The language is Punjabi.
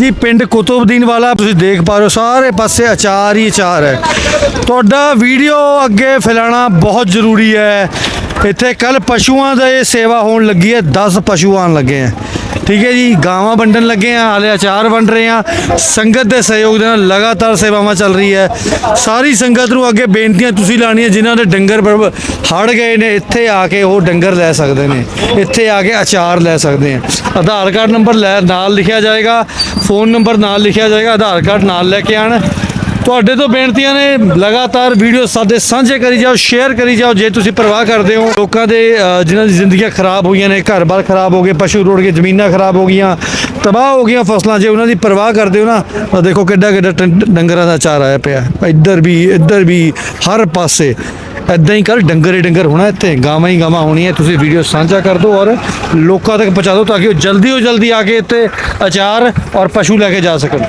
ਜੀ, ਪਿੰਡ ਕੁਤਬਦੀਨ ਵਾਲਾ, ਤੁਸੀਂ ਦੇਖ ਪਾ ਰਹੇ ਹੋ, ਸਾਰੇ ਪਾਸੇ ਅਚਾਰ ਹੀ ਅਚਾਰ ਹੈ। ਤੁਹਾਡਾ ਵੀਡੀਓ ਅੱਗੇ ਫੈਲਾਉਣਾ ਬਹੁਤ ਜ਼ਰੂਰੀ ਹੈ। ਇੱਥੇ ਕੱਲ ਪਸ਼ੂਆਂ ਦਾ ਇਹ ਸੇਵਾ ਹੋਣ ਲੱਗੀ ਹੈ 10 ਪਸ਼ੂ ਆਉਣ ਲੱਗੇ ਹੈ। ਠੀਕ ਹੈ ਜੀ, ਗਾਵਾਂ ਵੰਡਣ ਲੱਗੇ ਆ ਹਾਲੇ ਅਚਾਰ ਵੰਡ ਰਹੇ ਆ ਸੰਗਤ ਦੇ ਸਹਿਯੋਗ ਦੇ ਨਾਲ ਲਗਾਤਾਰ ਸੇਵਾਵਾਂ ਚੱਲ ਰਹੀ ਹੈ। ਸਾਰੀ ਸੰਗਤ ਨੂੰ ਅੱਗੇ ਬੇਨਤੀਆਂ ਤੁਸੀਂ ਲਾਣੀਆਂ ਜਿਨ੍ਹਾਂ ਦੇ ਡੰਗਰ ਹੜ ਗਏ ਨੇ, ਇੱਥੇ ਆ ਕੇ ਉਹ ਡੰਗਰ ਲੈ ਸਕਦੇ ਨੇ। ਇੱਥੇ ਆ ਕੇ ਅਚਾਰ ਲੈ ਸਕਦੇ ਆ ਆਧਾਰ ਕਾਰਡ ਨੰਬਰ ਲੈ, ਨਾਲ ਲਿਖਿਆ ਜਾਏਗਾ। ਫੋਨ ਨੰਬਰ ਨਾਲ ਲਿਖਿਆ ਜਾਏਗਾ, ਆਧਾਰ ਕਾਰਡ ਨਾਲ ਲੈ ਕੇ ਆਣ ਤੁਹਾਡੇ ਤੋਂ ਬੇਨਤੀਆਂ ਨੇ ਲਗਾਤਾਰ ਵੀਡੀਓ ਸਾਡੇ ਸਾਂਝੇ ਕਰੀ ਜਾਓ ਸ਼ੇਅਰ ਕਰੀ ਜਾਓ ਜੇ ਤੁਸੀਂ ਪਰਵਾਹ ਕਰਦੇ ਹੋ। ਲੋਕਾਂ ਦੇ ਅ, ਜਿਨ੍ਹਾਂ ਦੀ ਜ਼ਿੰਦਗੀਆਂ ਖਰਾਬ ਹੋਈਆਂ ਨੇ ਘਰ-ਬਾਰ ਖਰਾਬ ਹੋ ਗਏ ਪਸ਼ੂ ਰੁੜ ਗਏ ਜ਼ਮੀਨਾਂ ਖਰਾਬ ਹੋ ਗਈਆਂ ਤਬਾਹ ਹੋ ਗਈਆਂ ਫਸਲਾਂ ਜੇ ਉਹਨਾਂ ਦੀ ਪਰਵਾਹ ਕਰਦੇ ਹੋ ਨਾ ਤਾਂ ਦੇਖੋ ਕਿੱਡਾ ਕਿੱਡਾ ਟੰ- ਡੰਗਰਾਂ ਦਾ ਚਾਰਾ ਆਇਆ ਪਿਆ। ਇੱਧਰ ਵੀ ਇੱਧਰ ਵੀ ਹਰ ਪਾਸੇ। ਐਦਾਂ ਹੀ ਕਰ ਡੰਗਰ ਹੀ ਡੰਗਰ ਹੋਣਾ ਇੱਥੇ ਗਾਵਾਂ ਹੀ ਗਾਵਾਂ ਹੋਣੀਆਂ ਤੁਸੀਂ ਵੀਡੀਓ ਸਾਂਝਾ ਕਰ ਦਿਓ ਔਰ ਲੋਕਾਂ ਤੱਕ ਪਹੁੰਚਾ ਦਿਓ ਤਾਂ ਕਿ ਉਹ ਜਲਦੀ ਤੋਂ ਜਲਦੀ ਆ ਕੇ ਇੱਥੇ ਅਚਾਰ ਔਰ ਪਸ਼ੂ ਲੈ ਕੇ ਜਾ ਸਕਣ।